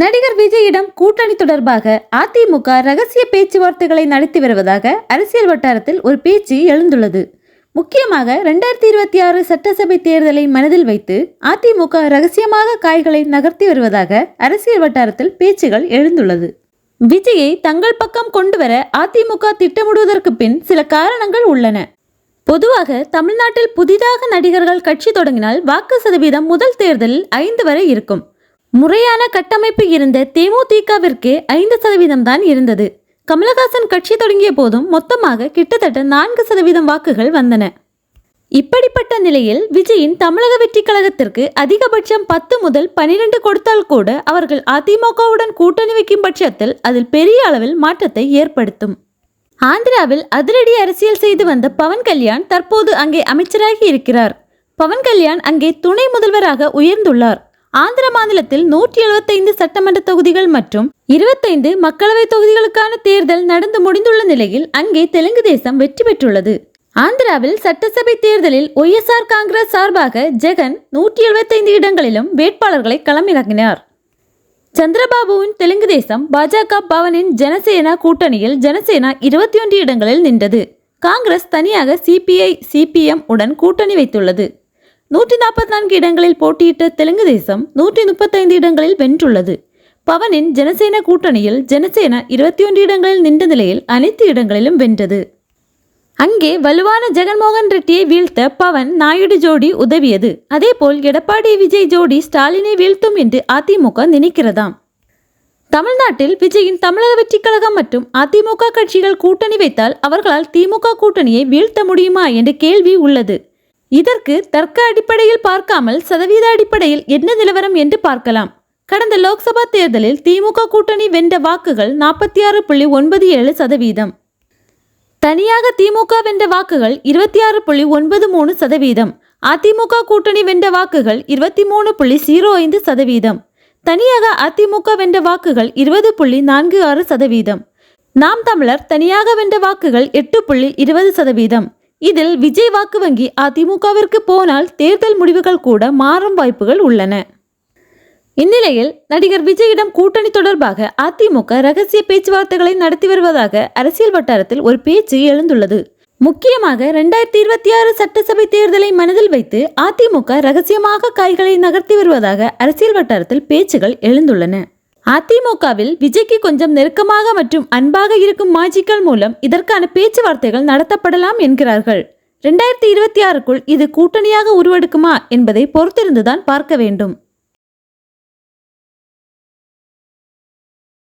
நடிகர் விஜயிடம் கூட்டணி தொடர்பாக அதிமுக ரகசிய பேச்சுவார்த்தைகளை நடத்தி வருவதாக அரசியல் வட்டாரத்தில் ஒரு பேச்சு எழுந்துள்ளது. முக்கியமாக ரெண்டாயிரத்தி இருபத்தி ஆறு சட்டசபை தேர்தலை மனதில் வைத்து அதிமுக ரகசியமாக காய்களை நகர்த்தி வருவதாக அரசியல் வட்டாரத்தில் பேச்சுகள் எழுந்துள்ளது. விஜயை தங்கள் பக்கம் கொண்டு வர அதிமுக திட்டமிடுவதற்கு பின் சில காரணங்கள் உள்ளன. பொதுவாக தமிழ்நாட்டில் புதிதாக நடிகர்கள் கட்சி தொடங்கினால் வாக்கு சதவீதம் முதல் தேர்தலில் ஐந்து வரை இருக்கும். முறையான கட்டமைப்பு இருந்த தேமுதிகவிற்கு ஐந்து சதவீதம் தான் இருந்தது. கமலஹாசன் கட்சி தொடங்கிய போதும் மொத்தமாக கிட்டத்தட்ட நான்கு சதவீதம் வாக்குகள் வந்தன. இப்படிப்பட்ட நிலையில் விஜயின் தமிழக வெற்றி கழகத்திற்கு அதிகபட்சம் பத்து முதல் பனிரெண்டு கொடுத்தால் கூட அவர்கள் அதிமுகவுடன் கூட்டணி வைக்கும் பட்சத்தில் அதில் பெரிய அளவில் மாற்றத்தை ஏற்படுத்தும். ஆந்திராவில் அதிரடி அரசியல் செய்து வந்த பவன் கல்யாண் தற்போது அங்கே அமைச்சராகி இருக்கிறார். பவன் கல்யாண் அங்கே துணை முதல்வராக உயர்ந்துள்ளார். ஆந்திர மாநிலத்தில் நூற்றி எழுபத்தைந்து சட்டமன்ற தொகுதிகள் மற்றும் இருபத்தைந்து மக்களவை தொகுதிகளுக்கான தேர்தல் நடந்து முடிந்துள்ள நிலையில் அங்கே தெலுங்கு தேசம் வெற்றி பெற்றுள்ளது. ஆந்திராவில் சட்டசபை தேர்தலில் ஒய்எஸ்ஆர் காங்கிரஸ் சார்பாக ஜெகன் நூற்றி எழுபத்தைந்து இடங்களிலும் வேட்பாளர்களை களமிறங்கினார். சந்திரபாபுவின் தெலுங்கு தேசம் பாஜக பவனின் ஜனசேனா கூட்டணியில் ஜனசேனா இருபத்தி ஒன்று இடங்களில் நின்றது. காங்கிரஸ் தனியாக சிபிஐ சிபிஎம் உடன் கூட்டணி வைத்துள்ளது. நூற்றி நாற்பத்தி நான்கு இடங்களில் போட்டியிட்ட தெலுங்கு தேசம் நூற்றி முப்பத்தைந்து இடங்களில் வென்றுள்ளது. பவனின் ஜனசேன கூட்டணியில் ஜனசேனா இருபத்தி ஒன்று இடங்களில் நின்ற நிலையில் அனைத்து இடங்களிலும் வென்றது. அங்கே வலுவான ஜெகன்மோகன் ரெட்டியை வீழ்த்த பவன் நாயுடு ஜோடி உதவியது. அதேபோல் எடப்பாடி விஜய் ஜோடி ஸ்டாலினை வீழ்த்தும் என்று அதிமுக நினைக்கிறதாம். தமிழ்நாட்டில் விஜயின் தமிழக வெற்றிக் கழகம் மற்றும் அதிமுக கட்சிகள் கூட்டணி வைத்தால் அவர்களால் திமுக கூட்டணியை வீழ்த்த முடியுமா என்ற கேள்வி உள்ளது. இதற்கு தர்க்க அடிப்படையில் பார்க்காமல் சதவீத அடிப்படையில் என்ன நிலவரம் என்று பார்க்கலாம். கடந்த லோக்சபா தேர்தலில் திமுக கூட்டணி வென்ற வாக்குகள் நாற்பத்தி ஆறு புள்ளி ஒன்பது ஏழு சதவீதம். தனியாக திமுக வென்ற வாக்குகள் இருபத்தி ஆறு புள்ளி ஒன்பது மூணு சதவீதம். அதிமுக கூட்டணி வென்ற வாக்குகள் இருபத்தி மூணு புள்ளி ஜீரோ ஐந்து சதவீதம். தனியாக அதிமுக வென்ற வாக்குகள் இருபது புள்ளி நான்கு ஆறு சதவீதம். நாம் தமிழர் தனியாக வென்ற வாக்குகள் எட்டு புள்ளி இருபது சதவீதம். இதில் விஜய் வாக்கு வங்கி அதிமுகவிற்கு போனால் தேர்தல் முடிவுகள் கூட மாறும் வாய்ப்புகள் உள்ளன. இந்நிலையில் நடிகர் விஜயிடம் கூட்டணி தொடர்பாக அதிமுக ரகசிய பேச்சுவார்த்தைகளை நடத்தி வருவதாக அரசியல் வட்டாரத்தில் ஒரு பேச்சு எழுந்துள்ளது. முக்கியமாக ரெண்டாயிரத்தி இருபத்தி ஆறு சட்டசபை தேர்தலை மனதில் வைத்து அதிமுக ரகசியமாக காய்களை நகர்த்தி வருவதாக அரசியல் வட்டாரத்தில் பேச்சுகள் எழுந்துள்ளன. அதிமுகவில் விஜய்க்கு கொஞ்சம் நெருக்கமாக மற்றும் அன்பாக இருக்கும் மாஜிக்கள் மூலம் இதற்கான பேச்சுவார்த்தைகள் நடத்தப்படலாம் என்கிறார்கள். ரெண்டாயிரத்தி இருபத்தி ஆறுக்குள் இது கூட்டணியாக உருவெடுக்குமா என்பதை பொறுத்திருந்துதான் பார்க்க வேண்டும்.